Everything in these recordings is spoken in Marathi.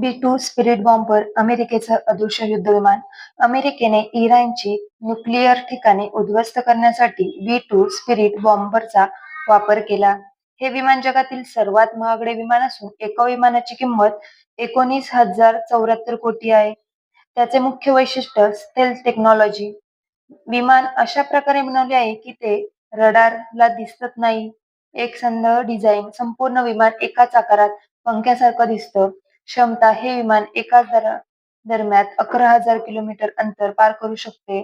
बी टू स्पिरिट बॉम्बर अमेरिकेचं अदृश्य युद्ध विमान अमेरिकेने इराणची न्यूक्लिअर ठिकाणे उद्ध्वस्त करण्यासाठी बी टू स्पिरिट बॉम्बरचा वापर केला. हे विमान जगातील सर्वात महागडे विमान असून एका विमानाची किंमत एकोणीस हजार चौऱ्याहत्तर कोटी आहे. त्याचे मुख्य वैशिष्ट्य स्टेल टेक्नॉलॉजी विमान अशा प्रकारे बनवले आहे की ते रडारला दिसत नाही. एक संद डिझाईन संपूर्ण विमान एकाच आकारात पंख्यासारखं दिसतं. क्षमता हे विमान एका दरम्यान अकरा हजार किलोमीटर अंतर पार करू शकते.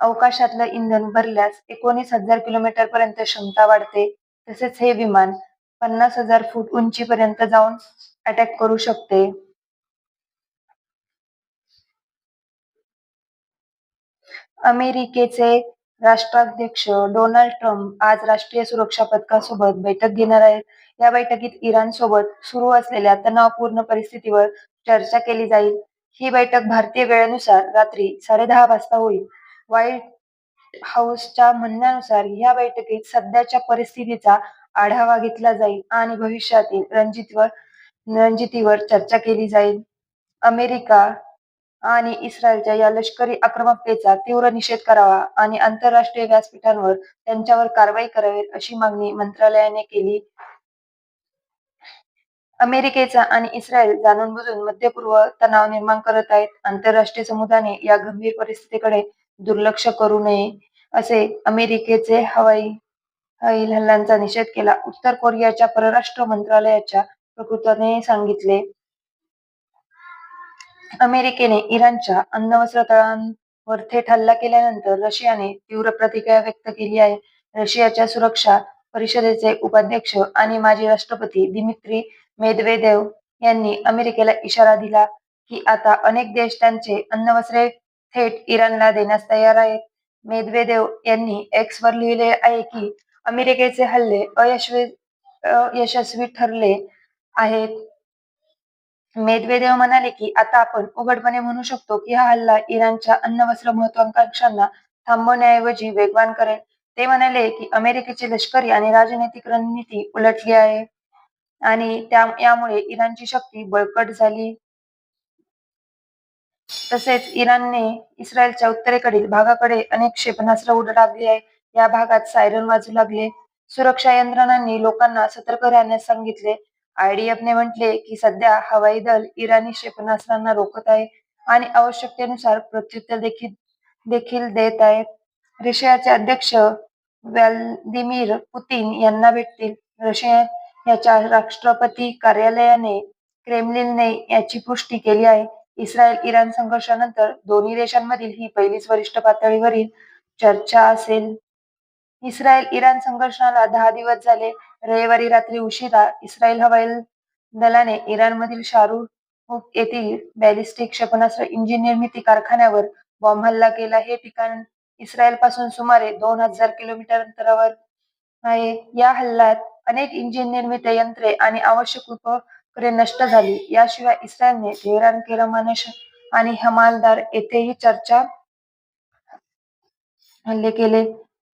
अवकाशातलं इंधन भरल्यास एकोणीस हजार किलोमीटर पर्यंत क्षमता वाढते. तसेच हे विमान पन्नास हजार फूट उंचीपर्यंत जाऊन अटॅक करू शकते. अमेरिकेचे राष्ट्राध्यक्ष डोनाल्ड ट्रम्प आज राष्ट्रीय सुरक्षा पथकासोबत बैठक घेणार आहेत. या बैठकीत इराण सोबत सुरू असलेल्या तणावपूर्ण परिस्थितीवर चर्चा केली जाईल. ही बैठक भारतीय वेळेनुसार रात्री साडेदहा वाजता होईल. व्हाईट हाऊसच्या म्हणण्यानुसार या बैठकीत सध्याच्या परिस्थितीचा आढावा घेतला जाईल आणि भविष्यातील रणजितवर रणजितीवर चर्चा केली जाईल. अमेरिका आणि इस्रायलच्या या लष्करी आक्रमकतेचा तीव्र निषेध करावा आणि आंतरराष्ट्रीय व्यासपीठांवर त्यांच्यावर कारवाई करावी अशी मागणी मंत्रालयाने केली. अमेरिकेचा आणि इस्रायल जाणून बुजून मध्यपूर्व तणाव निर्माण करत आहेत. आंतरराष्ट्रीय समुदायाने या गंभीर परिस्थितीकडे दुर्लक्ष करू नये असे अमेरिकेचे हवाई हवाई हल्ल्यांचा निषेध केला. उत्तर कोरियाच्या परराष्ट्र मंत्रालयाच्या प्रकृतीने सांगितले अमेरिकेने इराणच्या अण्वस्त्र तळांवर थेट हल्ला केल्यानंतर रशियाने तीव्र प्रतिक्रिया व्यक्त केली आहे. रशियाच्या सुरक्षा परिषदेचे उपाध्यक्ष आणि माजी राष्ट्रपती दिमित्री मेदवेदेव यांनी अमेरिकेला इशारा दिला की आता अनेक देश त्यांचे अन्नवस्त्रे थेट इराणला देण्यास तयार आहेत. मेदवेदेव यांनी एक्स वर लिहिले आहे की अमेरिकेचे हल्ले अयशस्वी यशस्वी ठरले आहेत. मेदवेदेव म्हणाले की आता आपण उघडपणे म्हणू शकतो की हा हल्ला इराणच्या अन्नवस्त्र महत्वाकांक्षांना थांबवण्याऐवजी वेगवान करेल. ते म्हणाले की अमेरिकेची लष्करी आणि राजनैतिक रणनीती उलटली आहे. आणि त्या यामुळे इराणची शक्ती बळकट झाली. तसेच इराणने इस्रायलच्या उत्तरेकडील भागाकडे अनेक क्षेपणास्त्र उडवली आहे. या भागात सायरन वाजू लागले. सुरक्षा यंत्रणांनी लोकांना सतर्क राहण्यास सांगितले. आयडीएफने म्हटले की सध्या हवाई दल इराणी क्षेपणास्त्रांना रोखत आहे आणि आवश्यकतेनुसार प्रत्युत्तर देखील देखील देत आहे. रशियाचे अध्यक्ष व्लादिमीर पुतीन यांना भेटतील. रशिया याच्या राष्ट्रपती कार्यालयाने क्रेमलिनने याची पुष्टी केली आहे. इस्रायल इराण संघर्षानंतर दोन्ही देशांमधील ही पहिलीच वरिष्ठ पातळीवरील चर्चा असेल. इस्रायल इराण संघर्षाला दहा दिवस झाले. रविवारी रात्री उशिरा इस्रायल हवाई दलाने इराणमधील शारू येथील बॅलिस्टिक क्षेपणास्त्र इंजिन निर्मिती कारखान्यावर बॉम्ब हल्ला केला. हे ठिकाण इस्रायलपासून सुमारे दोन हजार किलोमीटर अंतरावर आहे. या हल्ल्यात अनेक इंजिन निर्मित यंत्रे आणि आवश्यक उपकरणे नष्ट झाली. याशिवाय इस्रायलने तेहरान केरमानश आणि हमालदार येथेही चर्चा हल्ले केले.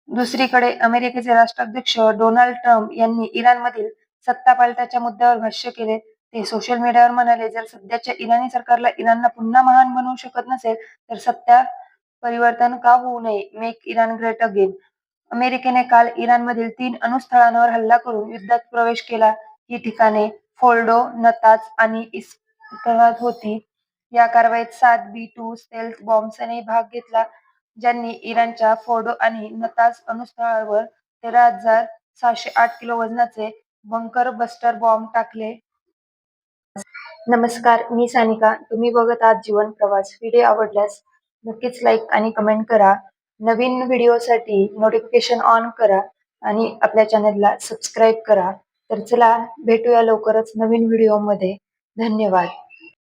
दुसरीकडे अमेरिकेचे राष्ट्राध्यक्ष डोनाल्ड ट्रम्प यांनी इराणमधील सत्तापालटाच्या मुद्द्यावर भाष्य केले. ते सोशल मीडियावर म्हणाले जर सध्याच्या इराणी सरकारला इराणला पुन्हा महान बनवू शकत नसेल तर सत्ता परिवर्तन का होऊ नये? मेक इराण ग्रेट अगेन अमेरिकेने काल इराणमधील तीन अणुस्थळांवर हल्ला करून युद्धात प्रवेश केला. ही ठिकाणे फोल्डो नताज आणि इस्करात होती. या कारवाईत सात बी टू स्टेल्थ बॉम्बसने भाग घेतला ज्यांनी इराणच्या फोर्डो आणि नताज अणुस्थळावर तेरा हजार सहाशे आठ किलो वजनाचे बंकर बस्टर बॉम्ब टाकले. नमस्कार मी सानिका. तुम्ही बघत आहात जीवन प्रवास. व्हिडिओ आवडल्यास नक्कीच लाईक आणि कमेंट करा. नवीन व्हिडिओसाठी नोटिफिकेशन ऑन करा आणि आपल्या चॅनलला सबस्क्राईब करा. तर चला भेटूया लवकरच नवीन व्हिडिओमध्ये धन्यवाद.